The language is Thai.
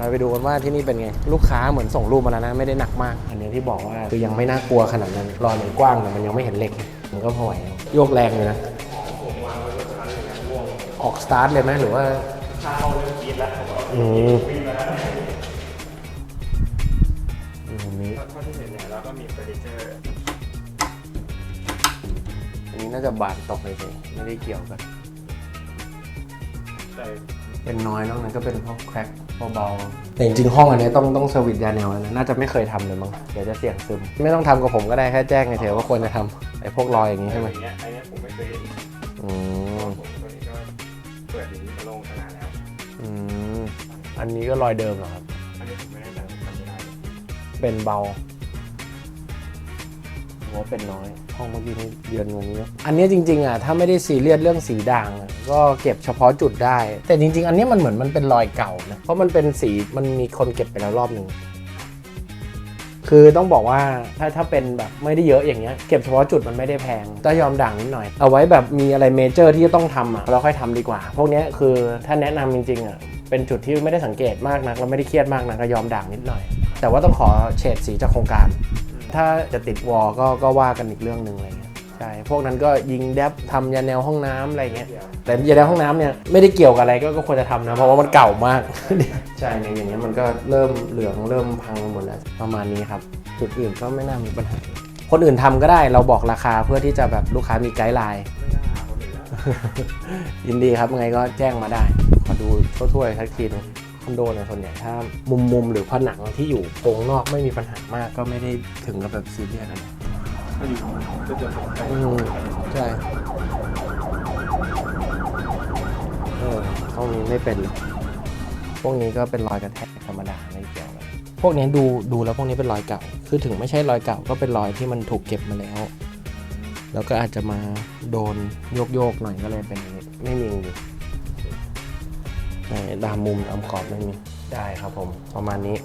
เราไปดูกันว่าที่นี่เป็นไง ลูกค้าเหมือนส่งรูปมาแล้วนะ ไม่ได้หนักมาก อันนี้ที่บอกว่าคือยังไม่น่ากลัวขนาดนั้นรอยมันกว้างแต่มันยังไม่เห็นเหล็ก มันก็พอไหวโยกแรงเลยนะ ออกสตาร์ทเลยไหมหรือว่าอืมตรงนี้เท่าที่เห็นเนี่ยแล้วก็มีเฟอร์นิเจอร์อันนี้น่าจะบานตกเลยสิไม่ได้เกี่ยวกันแต่เป็นน้อยนอกนั้นก็เป็นพวกแครก เบาๆแต่จริงๆห้องอันนี้ต้องต้องสวิตช์ยาแนวแล้วนะน่าจะไม่เคยทำเลยมั้งเดี๋ยวจะเสี่ยงซึม ไม่ต้องทำกับผมก็ได้แค่แจ้งเฉยๆว่าควรจะทำไอ้พวกรอยอย่างนี้ไอ้ใช่ไหมอย่างเงี้ยไอ้เนี้ยผมไม่เคยเห็นอืมผมตัวนี้ก็เปิดอย่างนี้มาลงขนาดแล้วอืมอันนี้ก็รอยเดิมเหรอครับอันนี้ผมไม่แน่ใจผมจำไม่ได้เป็นเบา หัวาเป็นน้อยห้องเมื่อกี้นี่เยือนกวันนี้นะอันนี้จริงๆอะถ้าไม่ได้ซีเรียสเรื่องสีด่างอะก็เก็บเฉพาะจุดได้ แต่จริง ๆ อันนี้มันเหมือนมันเป็นรอยเก่านะเพราะมันเป็นสีมันมีคนเก็บไปแล้วรอบหนึ่งคือต้องบอกว่าถ้าถ้าเป็นแบบไม่ได้เยอะอย่างเงี้ยเก็บเฉพาะจุดมันไม่ได้แพงก็ยอมด่างนิดหน่อย เอาไว้แบบมีอะไรเมเจอร์ที่จะต้องทำอะเราค่อยทำดีกว่า พวกนี้คือถ้าแนะนำจริงๆอะเป็นจุดที่ไม่ได้สังเกตมากนักแล้วไม่ได้เครียดมากนักก็ยอมด่างนิดหน่อย แต่ว่าต้องขอเฉดสีจากโครงการ ถ้าจะติดวอลก็ก็ว่ากันอีกเรื่องหนึ่งอะไรเงี้ยใช่พวกนั้นก็ยิงแดบทำยาแนวห้องน้ำอะไรเงี้ยแต่ยาแนวห้องน้ำเนี่ยไม่ได้เกี่ยวกับอะไรก็ก็ควรจะทำนะเพราะว่ามันเก่ามาก ใช่เนี่ยอย่างเงี้ยมันก็เริ่มเหลืองเริ่มพังหมดแล้วประมาณนี้ครับ จุดอื่นก็ไม่น่ามีปัญหา คนอื่นทำก็ได้เราบอกราคาเพื่อที่จะแบบลูกค้ามีไกด์ไลน์ไม่น่าหาคนอื่นแล้วยินดีครับยังไงก็แจ้งมาได้ ขอดูทั่วๆสักทีหนึง คอนโดเนี่ยส่วนใหญ่ถ้ามุมมุมๆหรือผนังที่อยู่โครงนอกไม่มีปัญหามากก็ไม่ได้ถึงกับแบบซีเรียสอะไรก็อยู่ก็จะอืมใช่เออห้องนี้ไม่เป็นเลยพวกนี้ก็เป็นรอยกระแทกธรรมดาไม่เกี่ยวเลยพวกนี้ดูดูแล้วพวกนี้เป็นรอยเก่า คือถึงไม่ใช่รอยเก่าก็เป็นรอยที่มันถูกเก็บมาแล้ว แล้วก็อาจจะมาโดนโยกๆหน่อยก็เลยเป็นไม่มีอยู่ ดามมุมดามขอบไม่มีได้ครับผม ประมาณนี้